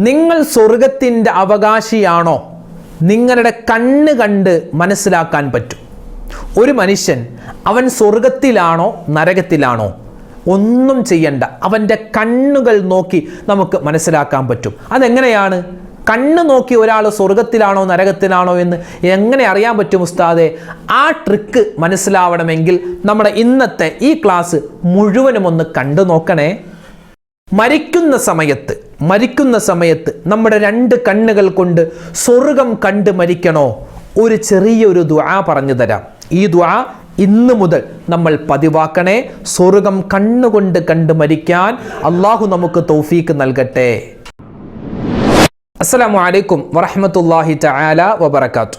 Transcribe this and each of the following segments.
നിങ്ങൾ സ്വർഗത്തിന്റെ അവകാശിയാണോ? നിങ്ങളുടെ കണ്ണ് കണ്ട് മനസ്സിലാക്കാൻ പറ്റും. ഒരു മനുഷ്യൻ അവൻ സ്വർഗത്തിലാണോ നരകത്തിലാണോ? ഒന്നും ചെയ്യണ്ട. അവന്റെ കണ്ണുകൾ നോക്കി നമുക്ക് മനസ്സിലാക്കാൻ പറ്റും. അതെങ്ങനെയാണ്? കണ്ണ് നോക്കി ഒരാൾ സ്വർഗത്തിലാണോ നരകത്തിലാണോ എന്ന് എങ്ങനെ അറിയാൻ പറ്റും ഉസ്താദെ? ആ ട്രിക്ക് മനസ്സിലാവണമെങ്കിൽ നമ്മുടെ ഇന്നത്തെ ഈ ക്ലാസ് മുഴുവനും ഒന്ന് കണ്ടു നോക്കണേ. മരിക്കുന്ന സമയത്ത് മരിക്കുന്ന സമയത്ത് നമ്മുടെ രണ്ട് കണ്ണുകൾ കൊണ്ട് സ്വർഗം കണ്ട് മരിക്കണോ? ഒരു ചെറിയൊരു ദ്വാ പറഞ്ഞു തരാം. ഈ ദ്വാ ഇന്ന് മുതൽ നമ്മൾ പതിവാക്കണേ. സ്വർഗം കണ്ണുകൊണ്ട് കണ്ട് മരിക്കാൻ അള്ളാഹു നമുക്ക് തൗഫീക്ക് നൽകട്ടെ. അസ്സലാമു അലൈക്കും വറഹ്മത്തുള്ളാഹി തആല വബറകാത്തു.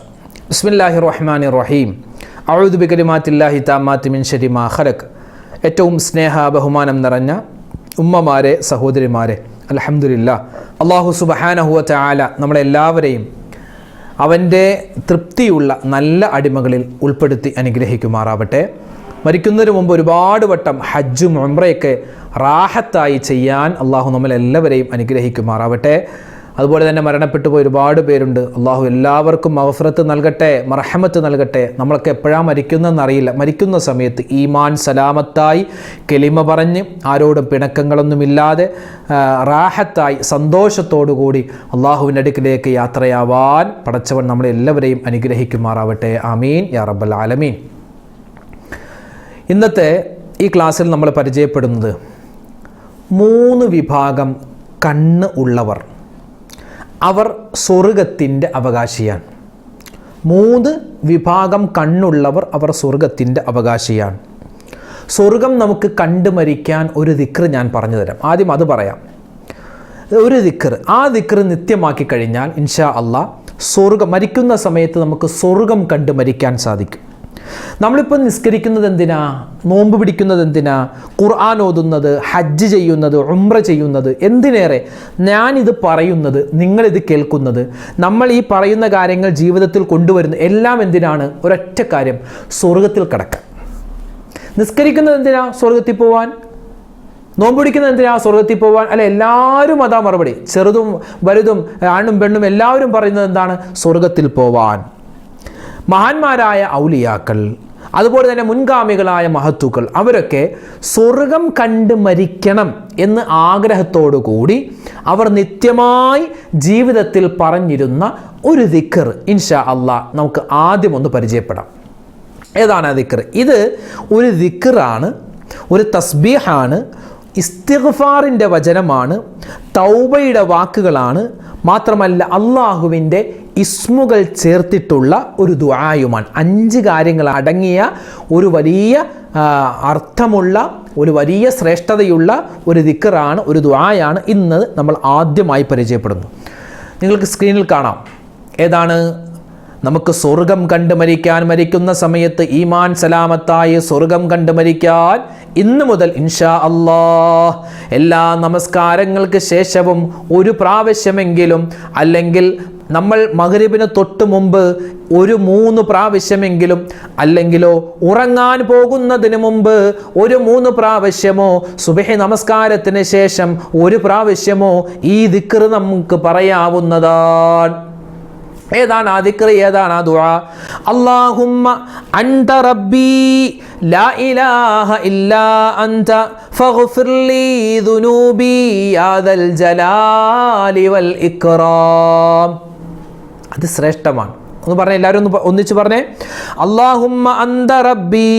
ബിസ്മില്ലാഹിർ റഹ്മാനിർ റഹീം അഊദു ബികലിമാത്തില്ലാഹി താമാത്തി മിൻ ശരി മാ ഖലഖ്. ഏറ്റവും സ്നേഹ ബഹുമാനം നിറഞ്ഞ ഉമ്മമാരെ സഹോദരിമാരെ അൽഹംദുലില്ലാ. അള്ളാഹു സുബ്ഹാനഹു വ തആല നമ്മളെല്ലാവരെയും അവന്റെ തൃപ്തിയുള്ള നല്ല അടിമകളിൽ ഉൾപ്പെടുത്തി അനുഗ്രഹിക്കുമാറാവട്ടെ. മരിക്കുന്നതിന് മുമ്പ് ഒരുപാട് വട്ടം ഹജ്ജും ഉംറയൊക്കെ റാഹത്തായി ചെയ്യാൻ അള്ളാഹു നമ്മളെല്ലാവരെയും അനുഗ്രഹിക്കുമാറാവട്ടെ. അതുപോലെ തന്നെ മരണപ്പെട്ടു പോയി ഒരുപാട് പേരുണ്ട്. അള്ളാഹു എല്ലാവർക്കും മഹഫറത്ത് നൽകട്ടെ മറഹമത്ത് നൽകട്ടെ. നമ്മളൊക്കെ എപ്പോഴാണ് മരിക്കുന്നതെന്ന് അറിയില്ല മരിക്കുന്ന സമയത്ത് ഈമാൻ സലാമത്തായി കെലിമ പറഞ്ഞ് ആരോടും പിണക്കങ്ങളൊന്നുമില്ലാതെ റാഹത്തായി സന്തോഷത്തോടു കൂടി അള്ളാഹുവിന്റെ അടുക്കിലേക്ക് യാത്രയാവാൻ പടച്ചവൻ നമ്മളെല്ലാവരെയും അനുഗ്രഹിക്കുമാറാവട്ടെ. ആമീൻ. യാ റബ്ബൽ ആലമീൻ. ഇന്നത്തെ ഈ ക്ലാസ്സിൽ നമ്മൾ പരിചയപ്പെടുന്നത് മൂന്ന് വിഭാഗം കണ്ണ് ഉള്ളവർ. അവർ സ്വർഗത്തിന്റെ അവകാശിയാണ്. മൂന്ന് വിഭാഗം കണ്ണുള്ളവർ അവർ സ്വർഗത്തിന്റെ അവകാശിയാണ്. സ്വർഗം നമുക്ക് കണ്ടു മരിക്കാൻ ഒരു ദിക്ർ ഞാൻ പറഞ്ഞു തരാം. ആദ്യം അത് പറയാം. ഒരു ദിക്ർ ആ ദിക്ർ നിത്യമാക്കി കഴിഞ്ഞാൽ ഇൻഷാ അള്ളാ സ്വർഗം മരിക്കുന്ന സമയത്ത് നമുക്ക് സ്വർഗം കണ്ടു മരിക്കാൻ സാധിക്കും. നമ്മളിപ്പോൾ നിസ്കരിക്കുന്നത് എന്തിനാ? നോമ്പ് പിടിക്കുന്നത് എന്തിനാ? ഖുർആൻ ഓതുന്നത് ഹജ്ജ് ചെയ്യുന്നത് ഉംറ ചെയ്യുന്നത് എന്തിനേറെ? ഞാനിത് പറയുന്നത് നിങ്ങളിത് കേൾക്കുന്നത്. നമ്മൾ ഈ പറയുന്ന കാര്യങ്ങൾ ജീവിതത്തിൽ കൊണ്ടുവരുന്ന എല്ലാം എന്തിനാണ്? ഒരൊറ്റ കാര്യം സ്വർഗത്തിൽ കിടക്കാൻ നിസ്കരിക്കുന്നത് എന്തിനാ? സ്വർഗത്തിൽ പോവാൻ. നോമ്പ് പിടിക്കുന്നത് എന്തിനാ? സ്വർഗത്തിൽ പോവാൻ. അല്ല എല്ലാവരും അതാ മറുപടി. ചെറുതും വലുതും ആണും പെണ്ണും എല്ലാവരും പറയുന്നത് എന്താണ്? സ്വർഗത്തിൽ പോവാൻ. മഹാന്മാരായ ഔലിയാക്കൾ അതുപോലെ തന്നെ മുൻഗാമികളായ മഹത്തുക്കൾ അവരൊക്കെ സ്വർഗം കണ്ട് മരിക്കണം എന്ന് ആഗ്രഹത്തോടു കൂടി അവർ നിത്യമായി ജീവിതത്തിൽ പറഞ്ഞിരുന്ന ഒരു ദിക്കർ ഇൻഷാ അള്ളാ നമുക്ക് ആദ്യം ഒന്ന് പരിചയപ്പെടാം. ഏതാണ് ആ ദിക്കർ? ഇത് ഒരു ദിക്കറാണ് ഒരു തസ്ബീഹാണ് ഇസ്തിഗ്ഫാറിന്റെ വചനമാണ് തൗബയുടെ വാക്കുകളാണ് മാത്രമല്ല അള്ളാഹുവിന്റെ ഇസ്മുകൾ ചേർത്തിട്ടുള്ള ഒരു ദുആയുമാണ്. അഞ്ച് കാര്യങ്ങൾ അടങ്ങിയ ഒരു വലിയ അർത്ഥമുള്ള ഒരു വലിയ ശ്രേഷ്ഠതയുള്ള ഒരു ദിക്കറാണ് ഒരു ദുആയാണ് ഇന്ന് നമ്മൾ ആദ്യമായി പരിചയപ്പെടുന്നു. നിങ്ങൾക്ക് സ്ക്രീനിൽ കാണാം. ഏതാണ്? നമുക്ക് സ്വർഗം കണ്ട് മരിക്കാൻ മരിക്കുന്ന സമയത്ത് ഈമാൻ സലാമത്തായി സ്വർഗം കണ്ട് മരിക്കാൻ ഇന്ന് മുതൽ ഇൻഷാ അല്ലാ എല്ലാ നമസ്കാരങ്ങൾക്ക് ശേഷവും ഒരു പ്രാവശ്യമെങ്കിലും അല്ലെങ്കിൽ നമ്മൾ മകരീബിന് തൊട്ട് മുമ്പ് ഒരു മൂന്ന് പ്രാവശ്യമെങ്കിലും അല്ലെങ്കിലോ ഉറങ്ങാൻ പോകുന്നതിന് മുമ്പ് ഒരു മൂന്ന് പ്രാവശ്യമോ സുബഹി നമസ്കാരത്തിന് ശേഷം ഒരു പ്രാവശ്യമോ ഈ ദിക്കർ നമുക്ക് പറയാവുന്നതാണ്. ഏതാണ് ആ ദിക്ർ ഏതാണ് ആ ദുആ? അല്ലാഹുമ്മ അൻത റബ്ബി ലാ ഇലാഹ ഇല്ലാ അൻത ഫഗ്ഫിർ ലീ ദുനൂബി യാ ദൽ ജലാലി വൽ ഇക്റാം. അത് ശ്രേഷ്ഠമാണ്. ഒന്ന് പറഞ്ഞേ എല്ലാവരും ഒന്ന് ഒന്നിച്ച് പറഞ്ഞേ. അല്ലാഹുമ്മ അന്ത റബ്ബി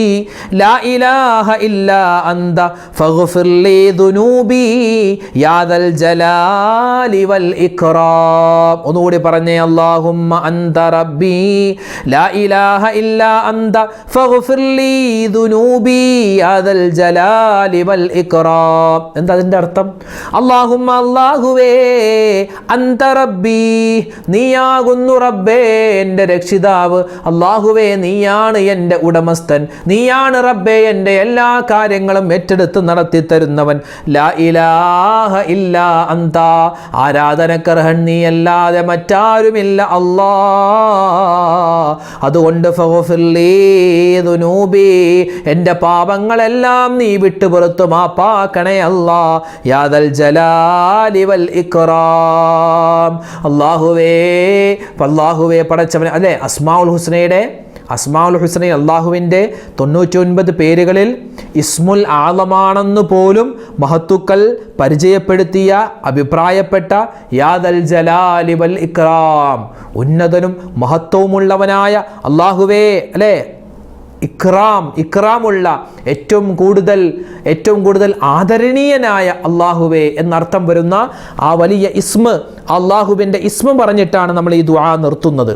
ലാ ഇലാഹ ഇല്ലാ അന്ത ഫഗ്ഫിർ ലീ ദുനൂബി യാ ദൽ ജലാലി വൽ ഇക്റാം ഒന്നുകൂടി പറഞ്ഞേ അള്ളാഹുമ്മ അന്ത റബ്ബി ലാ ഇലാഹ ഇല്ലാ അന്ത ഫഗ്ഫിർ ലീ ദുനൂബി യാ ദൽ ജലാലി വൽ ഇക്റാം എന്താ അതിന്റെ അർത്ഥം? അള്ളാഹുമ്മ അല്ലാഹുവേ അന്ത റബ്ബി നീയാകുന്നു റബ്ബേ എന്റെ എന്റെ രക്ഷിതാവ് അള്ളാഹുവേ നീയാണ് എന്റെ ഉടമസ്ഥൻ. നീയാണ് റബ്ബേ എന്റെ എല്ലാ കാര്യങ്ങളും ഏറ്റെടുത്ത് നടത്തി തരുന്നവൻ. ലാ ഇലാഹ ആരാധനക്കർഹൻ നീ അല്ലാതെ മറ്റാരുമില്ല അല്ലാ. അതുകൊണ്ട് എന്റെ പാപങ്ങളെല്ലാം നീ വിട്ടുപുറത്തു മാപ്പാക്കണേ അല്ലാ. യാദൽ ജലാലി വൽ ഇക്റാം അള്ളാഹുവേ അള്ളാഹുവേ പടച്ചവനെ അല്ലേ? അസ്മാഉൽ ഹുസ്നയുടെ അസ്മാഉൽ ഹുസ്ന അള്ളാഹുവിന്റെ തൊണ്ണൂറ്റി പേരുകളിൽ ഇസ്മുൽ ആളമാണെന്ന് പോലും മഹത്തുക്കൾ പരിചയപ്പെടുത്തിയ അഭിപ്രായപ്പെട്ട യാദൽ ജലാലി വൽ ഇക്രാം ഉന്നതനും മഹത്വവുമുള്ളവനായ അള്ളാഹുവേ അല്ലേ? ഇക്രാം ഇക്രാമുള്ള ഏറ്റവും കൂടുതൽ ഏറ്റവും കൂടുതൽ ആദരണീയനായ അള്ളാഹുവേ എന്നർത്ഥം വരുന്ന ആ വലിയ ഇസ്മ അള്ളാഹുവിന്റെ ഇസ്മ പറഞ്ഞിട്ടാണ് നമ്മൾ ഈ ദുആ നിർത്തുന്നത്.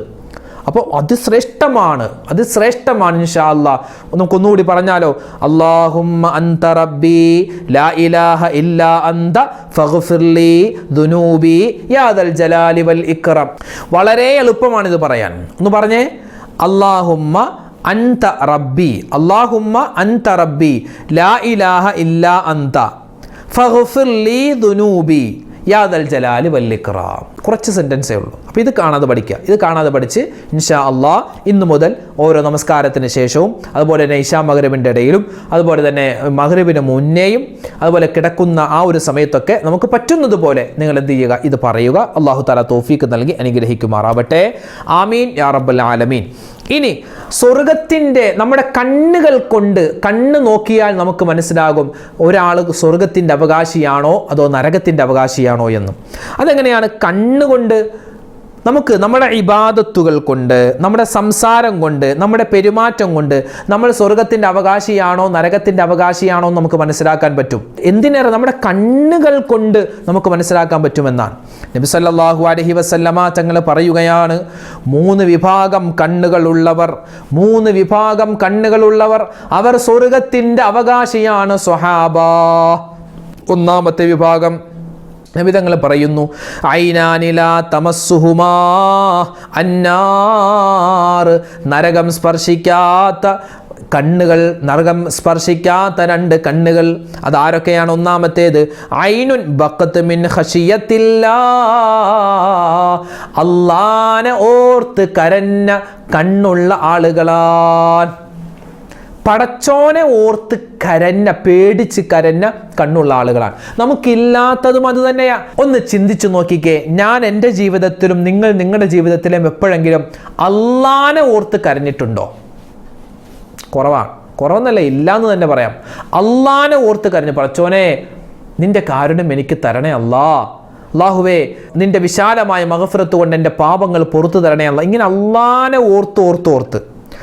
അപ്പോൾ അത് ശ്രേഷ്ഠമാണ്. അത് ശ്രേഷ്ഠമാണ് ഇൻഷാ അല്ലാ നമുക്കൊന്നുകൂടി പറഞ്ഞാലോ അള്ളാഹുമ്മ അന്ത റബ്ബി ലാ ഇലാഹ ഇല്ലാ അന്ത ഫഗ്ഫിർലി ദുനൂബി യാദൽ ജലാലി വൽ ഇക്റം വളരെ എളുപ്പമാണ് പറയാൻ. ഒന്ന് പറഞ്ഞേ അള്ളാഹുമ്മ അന്ത റബ്ബി അള്ളാഹുമ്മ അന്ത റബ്ബി ലാ ഇലാഹ ഇല്ലാ അന്ത ഫഗ്ഫിർലി ദുനൂബി യാദൽ ജലാലി വല്ലിക്റാം കുറച്ച് സെന്റൻസേ ഉള്ളൂ അപ്പോൾ ഇത് കാണാതെ പഠിക്കുക. ഇത് കാണാതെ പഠിച്ച് ഇൻഷാ അള്ളാ ഇന്ന് മുതൽ ഓരോ നമസ്കാരത്തിന് ശേഷവും അതുപോലെ തന്നെ ഇഷാ മഹ്രബിന്റെ ഇടയിലും അതുപോലെ തന്നെ മഹ്രബിന് മുന്നേയും അതുപോലെ കിടക്കുന്ന ആ ഒരു സമയത്തൊക്കെ നമുക്ക് പറ്റുന്നത് പോലെ നിങ്ങൾ എന്ത് ചെയ്യുക? ഇത് പറയുക. അള്ളാഹു താല തോഫീക്ക് നൽകി അനുഗ്രഹിക്കുമാറാവട്ടെ. ആമീൻ. യാ റബ്ബൽ ആലമീൻ. ഇനി സ്വർഗത്തിന്റെ നമ്മുടെ കണ്ണുകൾ കൊണ്ട് കണ്ണ് നോക്കിയാൽ നമുക്ക് മനസ്സിലാകും ഒരാൾ സ്വർഗത്തിന്റെ അവകാശിയാണോ അതോ നരകത്തിന്റെ അവകാശിയാണോ എന്നും. അതെങ്ങനെയാണ്? കണ്ണുകൊണ്ട് നമുക്ക് നമ്മുടെ ഇബാദത്തുകൾ കൊണ്ട് നമ്മുടെ സംസാരം കൊണ്ട് നമ്മുടെ പെരുമാറ്റം കൊണ്ട് നമ്മൾ സ്വർഗത്തിന്റെ അവകാശിയാണോ നരകത്തിന്റെ അവകാശിയാണോ എന്ന് നമുക്ക് മനസ്സിലാക്കാൻ പറ്റും. എന്തിനേറെ നമ്മുടെ കണ്ണുകൾ കൊണ്ട് നമുക്ക് മനസ്സിലാക്കാൻ പറ്റുമെന്നാണ്. നബി സല്ലാഹു അലഹി വസല്ലമ തങ്ങൾ പറയുകയാണ് മൂന്ന് വിഭാഗം കണ്ണുകളുള്ളവർ മൂന്ന് വിഭാഗം കണ്ണുകളുള്ളവർ അവർ സ്വർഗത്തിന്റെ അവകാശിയാണ് സ്വഹാബ. ഒന്നാമത്തെ വിഭാഗം നബിതങ്ങൾ പറയുന്നു ഐനാനില തമസ്സുഹുമാ അന്നാർ. നരകം സ്പർശിക്കാത്ത കണ്ണുകൾ നരകം സ്പർശിക്കാത്ത രണ്ട് കണ്ണുകൾ. അതാരൊക്കെയാണ് ഒന്നാമത്തേത്? ഐനുൻ ബക്കത്ത് മിൻ ഹഷിയത്തില്ല അള്ളാനെ ഓർത്ത് കരഞ്ഞ കണ്ണുള്ള ആളുകളാൻ പടച്ചോനെ ഓർത്ത് കരഞ്ഞ പേടിച്ച് കരഞ്ഞ കണ്ണുള്ള ആളുകളാണ്. നമുക്കില്ലാത്തതും അത് തന്നെയാ. ഒന്ന് ചിന്തിച്ചു നോക്കിക്കേ. ഞാൻ എന്റെ ജീവിതത്തിലും നിങ്ങൾ നിങ്ങളുടെ ജീവിതത്തിലും എപ്പോഴെങ്കിലും അള്ളാനെ ഓർത്ത് കരഞ്ഞിട്ടുണ്ടോ? കുറവാണ്. കുറവെന്നല്ല ഇല്ല എന്ന് തന്നെ പറയാം. അള്ളാനെ ഓർത്ത് കരഞ്ഞു പടച്ചോനെ നിന്റെ കാരുണ്യം എനിക്ക് തരണേ അല്ലാ. അള്ളാഹുവേ നിന്റെ വിശാലമായ മഹഫുരത്ത് കൊണ്ട് എന്റെ പാപങ്ങൾ പുറത്തു തരണേ അല്ല. ഇങ്ങനെ അള്ളാനെ ഓർത്ത് ഓർത്ത് ഓർത്ത്.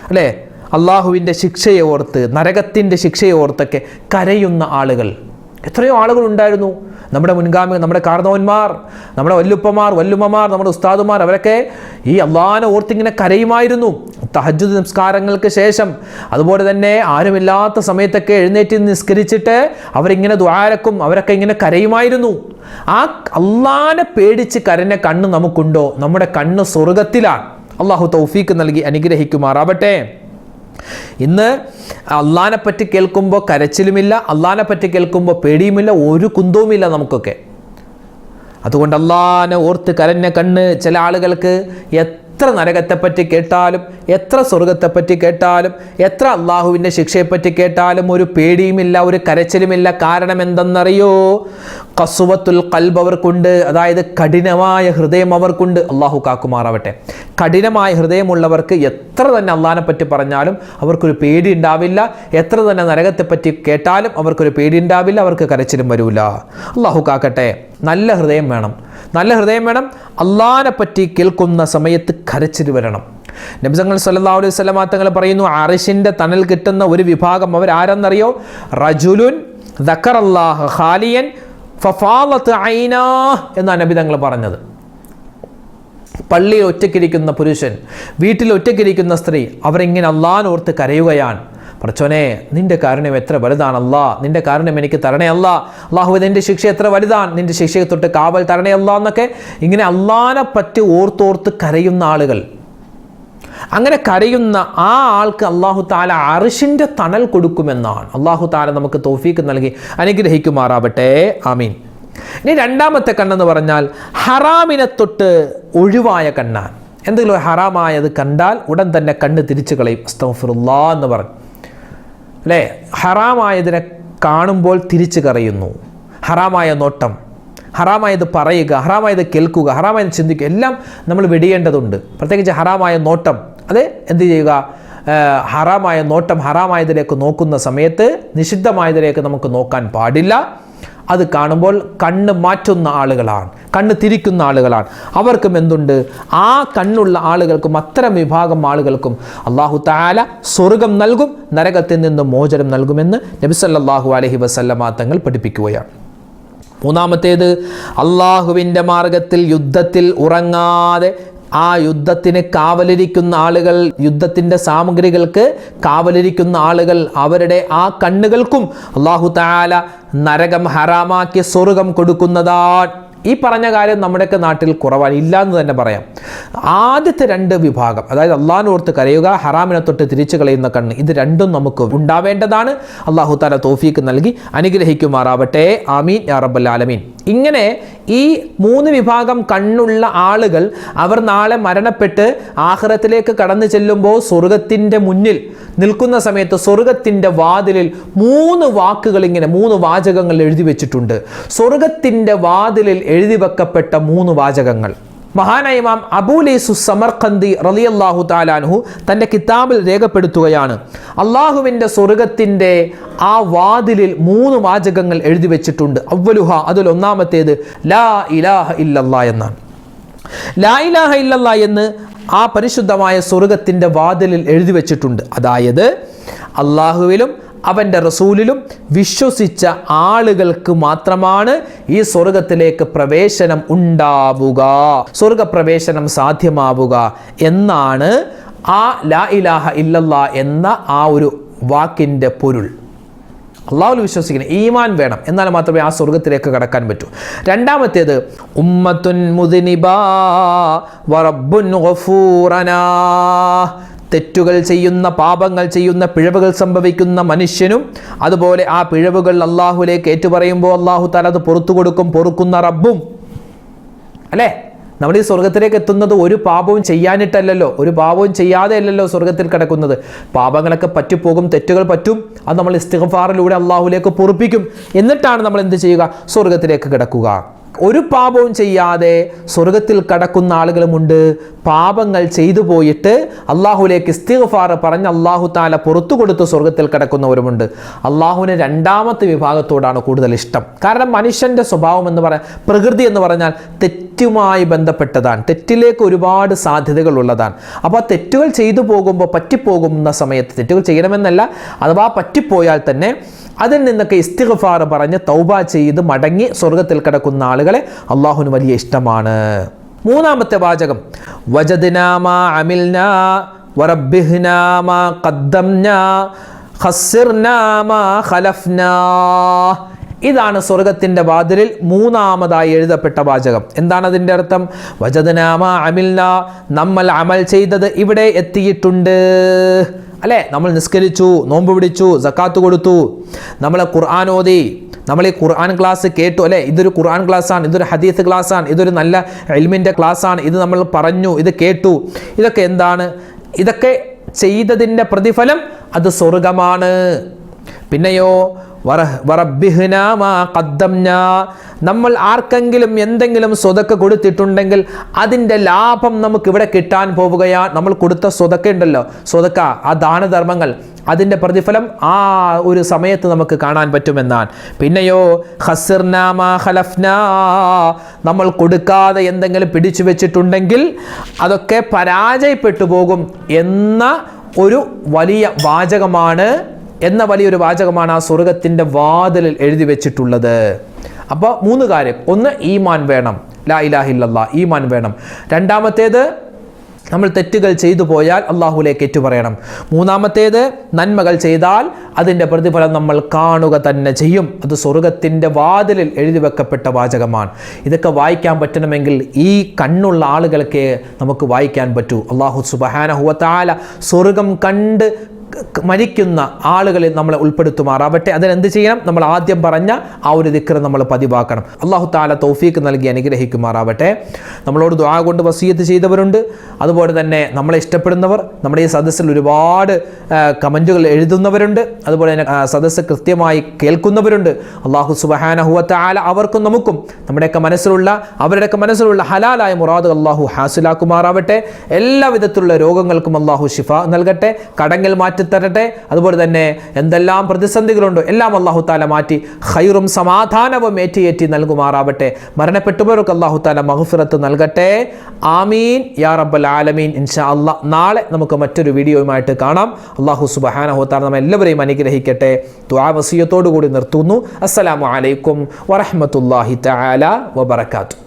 അല്ലേ? അള്ളാഹുവിന്റെ ശിക്ഷയെ ഓർത്ത് നരകത്തിന്റെ ശിക്ഷയെ ഓർത്തൊക്കെ കരയുന്ന ആളുകൾ. എത്രയോ ആളുകൾ ഉണ്ടായിരുന്നു. നമ്മുടെ മുൻഗാമി നമ്മുടെ കാർന്നവന്മാർ നമ്മുടെ വല്ലുപ്പമാർ വല്ലുമ്മമാർ നമ്മുടെ ഉസ്താദുമാർ അവരൊക്കെ ഈ അള്ളാഹാനെ ഓർത്തിങ്ങനെ കരയുമായിരുന്നു. തഹജുദ് നിസ്കാരങ്ങൾക്ക് ശേഷം അതുപോലെ തന്നെ ആരുമില്ലാത്ത സമയത്തൊക്കെ എഴുന്നേറ്റ് നിസ്കരിച്ചിട്ട് അവരിങ്ങനെ ദ്വാരക്കും അവരൊക്കെ ഇങ്ങനെ കരയുമായിരുന്നു. ആ അള്ളാനെ പേടിച്ച് കരഞ്ഞ കണ്ണ് നമുക്കുണ്ടോ? നമ്മുടെ കണ്ണ് സ്വർഗത്തിലാണ് അള്ളാഹു തൗഫീക്ക് നൽകി അനുഗ്രഹിക്കുമാറാവട്ടെ. ഇന്ന് അള്ളാനെ പറ്റി കേൾക്കുമ്പോൾ കരച്ചിലുമില്ല അള്ളാനെ പറ്റി കേൾക്കുമ്പോൾ പേടിയുമില്ല ഒരു കുന്തവുമില്ല നമുക്കൊക്കെ. അതുകൊണ്ട് അള്ളാനെ ഓർത്ത് കരഞ്ഞ കണ്ണ് ചില ആളുകൾക്ക് എത്ര നരകത്തെപ്പറ്റി കേട്ടാലും എത്ര സ്വർഗത്തെപ്പറ്റി കേട്ടാലും എത്ര അള്ളാഹുവിന്റെ ശിക്ഷയെപ്പറ്റി കേട്ടാലും ഒരു പേടിയുമില്ല ഒരു കരച്ചിലുമില്ല. കാരണം എന്തെന്നറിയോ? കസുവത്തുൽ കൽബ് അവർക്കുണ്ട്. അതായത് കഠിനമായ ഹൃദയം അവർക്കുണ്ട്. അള്ളാഹു കാക്കുമാറാവട്ടെ. കഠിനമായ ഹൃദയമുള്ളവർക്ക് എത്ര തന്നെ അള്ളാഹിനെ പറ്റി പറഞ്ഞാലും അവർക്കൊരു പേടി ഉണ്ടാവില്ല. എത്ര തന്നെ നരകത്തെപ്പറ്റി കേട്ടാലും അവർക്കൊരു പേടി ഉണ്ടാവില്ല. അവർക്ക് കരച്ചിലും വരൂല. അള്ളാഹു കാക്കട്ടെ. നല്ല ഹൃദയം വേണം. നല്ല ഹൃദയം വേണം. അള്ളഹാനെ പറ്റി കേൾക്കുന്ന സമയത്ത് കരച്ചിൽ വരണം. നബിസങ്ങൾ സല്ലാ അലൈഹി സ്വലമാ തങ്ങൾ പറയുന്നു അറിഷിന്റെ തണൽ കിട്ടുന്ന ഒരു വിഭാഗം അവർ ആരെന്നറിയോ റജുലുൻ അള്ളാഹ് ഖാലിയൻ ഫഫാലത്ത് ഐനാ എന്നാണ് നബി തങ്ങൾ പറഞ്ഞത്. പള്ളിയിൽ ഒറ്റയ്ക്കിരിക്കുന്ന പുരുഷൻ വീട്ടിൽ ഒറ്റയ്ക്കിരിക്കുന്ന സ്ത്രീ അവരിങ്ങനെ അള്ളാനോർത്ത് കരയുകയാണ്. പറച്ചോനെ നിന്റെ കാരുണ്യം എത്ര വലുതാണ് അല്ലാ? നിന്റെ കാരുണ്യം എനിക്ക് തരണേ അല്ല. അള്ളാഹു നിന്റെ ശിക്ഷ എത്ര വലുതാണ്? നിന്റെ ശിക്ഷയെ തൊട്ട് കാവൽ തരണേ അല്ല എന്നൊക്കെ ഇങ്ങനെ അള്ളാനെ പറ്റി ഓർത്തോർത്ത് കരയുന്ന ആളുകൾ. അങ്ങനെ കരയുന്ന ആ ആൾക്ക് അള്ളാഹു താല അറിഷിന്റെ തണൽ കൊടുക്കുമെന്നാണ്. അള്ളാഹു താല നമുക്ക് തോഫീക്ക് നൽകി അനുഗ്രഹിക്കുമാറാവട്ടെ. ആമീൻ. ഇനി രണ്ടാമത്തെ കണ്ണെന്ന് പറഞ്ഞാൽ ഹറാമിനെ തൊട്ട് ഒഴിവായ കണ്ണാൻ. എന്തെങ്കിലും ഹറാമായത് കണ്ടാൽ ഉടൻ തന്നെ കണ്ണ് തിരിച്ചു കളയും. അസ്തഫുറുല്ലാ എന്ന് പറഞ്ഞു. അല്ലേ? ഹറാമായതിനെ കാണുമ്പോൾ തിരിച്ചു കറിയുന്നു ഹറാമായ നോട്ടം. ഹറാമായത് പറയുക ഹറാമായത് കേൾക്കുക ഹറാമായത് ചിന്തിക്കുക എല്ലാം നമ്മൾ വെടിയേണ്ടതുണ്ട്. പ്രത്യേകിച്ച് ഹറാമായ നോട്ടം. അത് എന്ത് ചെയ്യുക? ഹറാമായ നോട്ടം ഹറാമായതിലേക്ക് നോക്കുന്ന സമയത്ത് നിഷിദ്ധമായതിലേക്ക് നമുക്ക് നോക്കാൻ പാടില്ല. അത് കാണുമ്പോൾ കണ്ണ് മാറ്റുന്ന ആളുകളാണ്. കണ്ണ് തിരിക്കുന്ന ആളുകളാണ്. അവർക്കും എന്തുണ്ട്? ആ കണ്ണുള്ള ആളുകൾക്കും അത്തരം വിഭാഗം ആളുകൾക്കും അള്ളാഹു താല സ്വർഗം നൽകും നരകത്തിൽ നിന്ന് മോചനം നൽകുമെന്ന് നബിസല്ലാഹു അലഹി വസല്ലമ തങ്ങൾ പഠിപ്പിക്കുകയാണ്. മൂന്നാമത്തേത് അള്ളാഹുവിന്റെ മാർഗത്തിൽ യുദ്ധത്തിൽ ഉറങ്ങാതെ ആ യുദ്ധത്തിന് കാവലിരിക്കുന്ന ആളുകൾ യുദ്ധത്തിന്റെ സാമഗ്രികൾക്ക് കാവലിരിക്കുന്ന ആളുകൾ അവരുടെ ആ കണ്ണുകൾക്കും അള്ളാഹു താല നരകം ഹറാമാക്കി സ്വർഗം കൊടുക്കുന്നതാണ്. ഈ പറഞ്ഞ കാര്യം നമ്മുടെയൊക്കെ നാട്ടിൽ കുറവാണ്. ഇല്ല എന്ന് തന്നെ പറയാം. ആദ്യത്തെ രണ്ട് വിഭാഗം അതായത് അള്ളാഹിനോർത്ത് കരയുക ഹറാമിനെ തൊട്ട് തിരിച്ചു കളയുന്ന കണ്ണ് ഇത് രണ്ടും നമുക്ക് ഉണ്ടാവേണ്ടതാണ്. അള്ളാഹു താല തോഫീക്ക് നൽകി അനുഗ്രഹിക്കുമാറാവട്ടെ. ആമീൻ യാ റബ്ബൽ ആലമീൻ. ഇങ്ങനെ ഈ മൂന്ന് വിഭാഗം കണ്ണുള്ള ആളുകൾ അവർ നാളെ മരണപ്പെട്ട് ആഹ്റത്തിലേക്ക് കടന്നു ചെല്ലുമ്പോൾ സ്വർഗത്തിന്റെ മുന്നിൽ നിൽക്കുന്ന സമയത്ത് സ്വർഗത്തിന്റെ വാതിലിൽ മൂന്ന് വാക്കുകൾ ഇങ്ങനെ മൂന്ന് വാചകങ്ങൾ എഴുതി വെച്ചിട്ടുണ്ട്. സ്വർഗത്തിന്റെ വാതിലിൽ എഴുതി വെക്കപ്പെട്ട മൂന്ന് വാചകങ്ങൾ. മഹാനായ ഇമാം അബൂലൈസു സമർഖന്തി റളിയല്ലാഹു താലാൻഹു തന്റെ കിതാബിൽ രേഖപ്പെടുത്തുകയാണ്. അള്ളാഹുവിന്റെ സ്വർഗത്തിന്റെ ആ വാതിലിൽ മൂന്ന് വാചകങ്ങൾ എഴുതി വെച്ചിട്ടുണ്ട്. അവലുഹ അതിൽ ഒന്നാമത്തേത് ലാ ഇലാഹ ഇല്ലല്ലാ എന്നാണ്. ലാ ഇലാഹ ഇല്ലല്ലാ എന്ന് ആ പരിശുദ്ധമായ സ്വർഗത്തിന്റെ വാതിലിൽ എഴുതി വച്ചിട്ടുണ്ട്. അതായത് അള്ളാഹുവിലും അവന്റെ റസൂലിലും വിശ്വസിച്ച ആളുകൾക്ക് മാത്രമാണ് ഈ സ്വർഗത്തിലേക്ക് പ്രവേശനം ഉണ്ടാവുക. സ്വർഗപ്രവേശനം സാധ്യമാവുക എന്നാണ് ആ ലാ ഇലാഹ ഇല്ലല്ലാ എന്ന ആ ഒരു വാക്കിന്റെ പൊരുൾ. അള്ളാഹുൽ വിശ്വസിക്കണം ഈമാൻ വേണം. എന്നാൽ മാത്രമേ ആ സ്വർഗത്തിലേക്ക് കടക്കാൻ പറ്റൂ. രണ്ടാമത്തേത് ഉമ്മത്തുൻ തെറ്റുകൾ ചെയ്യുന്ന പാപങ്ങൾ ചെയ്യുന്ന പിഴവുകൾ സംഭവിക്കുന്ന മനുഷ്യനും അതുപോലെ ആ പിഴവുകൾ അള്ളാഹുലേക്ക് ഏറ്റുപറയുമ്പോൾ അള്ളാഹു തല അത് പുറത്തു കൊടുക്കും പൊറുക്കുന്ന റബ്ബും. അല്ലേ? നമ്മൾ ഈ സ്വർഗത്തിലേക്ക് എത്തുന്നത് ഒരു പാപവും ചെയ്യാനിട്ടല്ലല്ലോ. ഒരു പാപവും ചെയ്യാതെ അല്ലല്ലോ സ്വർഗത്തിൽ കിടക്കുന്നത്. പാപങ്ങളൊക്കെ പറ്റിപ്പോകും തെറ്റുകൾ പറ്റും. അത് നമ്മൾ ഇസ്തിഫാറിലൂടെ അള്ളാഹുലേക്ക് പൊറുപ്പിക്കും. എന്നിട്ടാണ് നമ്മൾ എന്ത് ചെയ്യുക? സ്വർഗത്തിലേക്ക് കിടക്കുക. ഒരു പാപവും ചെയ്യാതെ സ്വർഗത്തിൽ കടക്കുന്ന ആളുകളുമുണ്ട്. പാപങ്ങൾ ചെയ്തു പോയിട്ട് അള്ളാഹുലേക്ക് ഇസ്തിഗ്ഫാർ പറഞ്ഞ് അള്ളാഹു താല പുറത്തു കൊടുത്ത് സ്വർഗത്തിൽ കിടക്കുന്നവരുമുണ്ട്. അള്ളാഹുവിനെ രണ്ടാമത്തെ വിഭാഗത്തോടാണ് കൂടുതൽ ഇഷ്ടം. കാരണം മനുഷ്യന്റെ സ്വഭാവം എന്ന് പറയാൻ പ്രകൃതി എന്ന് പറഞ്ഞാൽ തെറ്റുമായി ബന്ധപ്പെട്ടതാണ്. തെറ്റിലേക്ക് ഒരുപാട് സാധ്യതകൾ ഉള്ളതാണ്. അപ്പോൾ ആ തെറ്റുകൾ ചെയ്തു പോകുമ്പോൾ പറ്റിപ്പോകുന്ന സമയത്ത് തെറ്റുകൾ ചെയ്യണമെന്നല്ല അഥവാ പറ്റിപ്പോയാൽ തന്നെ അതിൽ നിന്നൊക്കെ ഇസ്തിഗ്ഫാർ പറഞ്ഞ് തൗബ ചെയ്ത് മടങ്ങി സ്വർഗത്തിൽ കിടക്കുന്ന ആളുകളെ അള്ളാഹുവിന് വലിയ ഇഷ്ടമാണ്. മൂന്നാമത്തെ വാചകം വജദിനാമാ അമിൽന വറബ്ബിഹ്നാമ ഖദ്ദംന ഖസ്സിർനാമ ഖലഫ്നാ. ഇതാണ് സ്വർഗത്തിന്റെ വാതിലിൽ മൂന്നാമതായി എഴുതപ്പെട്ട വാചകം. എന്താണ് അതിന്റെ അർത്ഥം വജതനാമ അമിൽന നമ്മൾ അമൽ ചെയ്തത് ഇവിടെ എത്തിയിട്ടുണ്ട്. അല്ലേ? നമ്മൾ നിസ്കരിച്ചു നോമ്പ് പിടിച്ചു സക്കാത്ത് കൊടുത്തു. നമ്മൾ ഖുർആൻ ഓതി. നമ്മൾ ഈ ഖുർആൻ ക്ലാസ് കേട്ടു അല്ലേ? ഇതൊരു ഖുർആൻ ക്ലാസ്സാണ് ഇതൊരു ഹദീസ് ക്ലാസ്സാണ് ഇതൊരു നല്ല എൽമിന്റെ ക്ലാസ്സാണ് ഇത് നമ്മൾ പറഞ്ഞു ഇത് കേട്ടു. ഇതൊക്കെ എന്താണ്? ഇതൊക്കെ ചെയ്തതിന്റെ പ്രതിഫലം അത് സ്വർഗമാണ് പിന്നെയോ നമ്മൾ ആർക്കെങ്കിലും എന്തെങ്കിലും സ്വതക്ക കൊടുത്തിട്ടുണ്ടെങ്കിൽ അതിന്റെ ലാഭം നമുക്ക് ഇവിടെ കിട്ടാൻ പോവുകയാണ് നമ്മൾ കൊടുത്ത സ്വതക്ക ഉണ്ടല്ലോ. സ്വതക്ക ആ ദാനധർമ്മങ്ങൾ. അതിന്റെ പ്രതിഫലം ആ ഒരു സമയത്ത് നമുക്ക് കാണാൻ പറ്റുമെന്നാണ്. പിന്നെയോ നമ്മൾ കൊടുക്കാതെ എന്തെങ്കിലും പിടിച്ചു വെച്ചിട്ടുണ്ടെങ്കിൽ അതൊക്കെ പരാജയപ്പെട്ടു പോകും എന്ന ഒരു വലിയ വാചകമാണ് എന്ന വലിയൊരു വാചകമാണ് ആ സ്വർഗത്തിന്റെ വാതിലിൽ എഴുതി വെച്ചിട്ടുള്ളത്. അപ്പോൾ മൂന്ന് കാര്യം. ഒന്ന് ഈമാൻ വേണം. ലാ ഇലാഹില്ലല്ലാ ഈമാൻ വേണം. രണ്ടാമത്തേത് നമ്മൾ തെറ്റുകൾ ചെയ്തു പോയാൽ അള്ളാഹുലേക്ക് ഏറ്റുപറയണം. മൂന്നാമത്തേത് നന്മകൾ ചെയ്താൽ അതിന്റെ പ്രതിഫലം നമ്മൾ കാണുക തന്നെ ചെയ്യും. അത് സ്വർഗത്തിന്റെ വാതിലിൽ എഴുതി വെക്കപ്പെട്ട വാചകമാണ്. ഇതൊക്കെ വായിക്കാൻ പറ്റണമെങ്കിൽ ഈ കണ്ണുള്ള ആളുകൾക്ക് നമുക്ക് വായിക്കാൻ പറ്റൂ. അള്ളാഹു സുബഹാനഹുവത്താല സ്വർഗം കണ്ട് മരിക്കുന്ന ആളുകളിൽ നമ്മളെ ഉൾപ്പെടുത്തുമാറാവട്ടെ. അതിനെന്ത് ചെയ്യണം? നമ്മൾ ആദ്യം പറഞ്ഞ ആ ഒരു ദിക്കർ നമ്മൾ പതിവാക്കണം. അള്ളാഹു താല തൗഫീക്ക് നൽകി അനുഗ്രഹിക്കുമാറാവട്ടെ. നമ്മളോട് ദ്വാ കൊണ്ട് വസീയത്ത് ചെയ്തവരുണ്ട്. അതുപോലെ തന്നെ നമ്മളെ ഇഷ്ടപ്പെടുന്നവർ നമ്മുടെ ഈ സദസ്സിൽ ഒരുപാട് കമന്റുകൾ എഴുതുന്നവരുണ്ട്. അതുപോലെ തന്നെ സദസ്സ് കൃത്യമായി കേൾക്കുന്നവരുണ്ട്. അള്ളാഹു സുബഹാനഹുവത്ത ആല അവർക്കും നമുക്കും നമ്മുടെയൊക്കെ മനസ്സിലുള്ള അവരുടെയൊക്കെ മനസ്സിലുള്ള ഹലാലായ മുറാദ് അള്ളാഹു ഹാസിലാക്കുമാറാവട്ടെ. എല്ലാ വിധത്തിലുള്ള രോഗങ്ങൾക്കും അള്ളാഹു ഷിഫ നൽകട്ടെ. കടങ്ങൽ കടങ്ങൾ മാറ്റിത്തരട്ടെ. അതുപോലെ തന്നെ എന്തെല്ലാം പ്രതിസന്ധികളുണ്ടോ എല്ലാം അള്ളാഹു താല മാറ്റി. ഹൈറും സമാധാനവും ഏറ്റിയേറ്റി നൽകുമാറാവട്ടെ. മരണപ്പെട്ടുപോയവർക്ക് അള്ളാഹു താല മഹുഫിറത്ത് നൽകട്ടെ. ആമീൻ. യാ റബ്ബൽ ആലമീൻ. ഇൻഷാ അള്ളാ നാളെ നമുക്ക് മറ്റൊരു വീഡിയോയുമായിട്ട് കാണാം. അള്ളാഹു സുബഹാനഹു താല നമ്മ എല്ലാവരെയും അനുഗ്രഹിക്കട്ടെ. ദ്വാവസീയത്തോടു കൂടി നിർത്തുന്നു. അസ്സലാമു അലൈക്കും വറഹ്മത്തുള്ളാഹി തആല വബറകാതുഹു.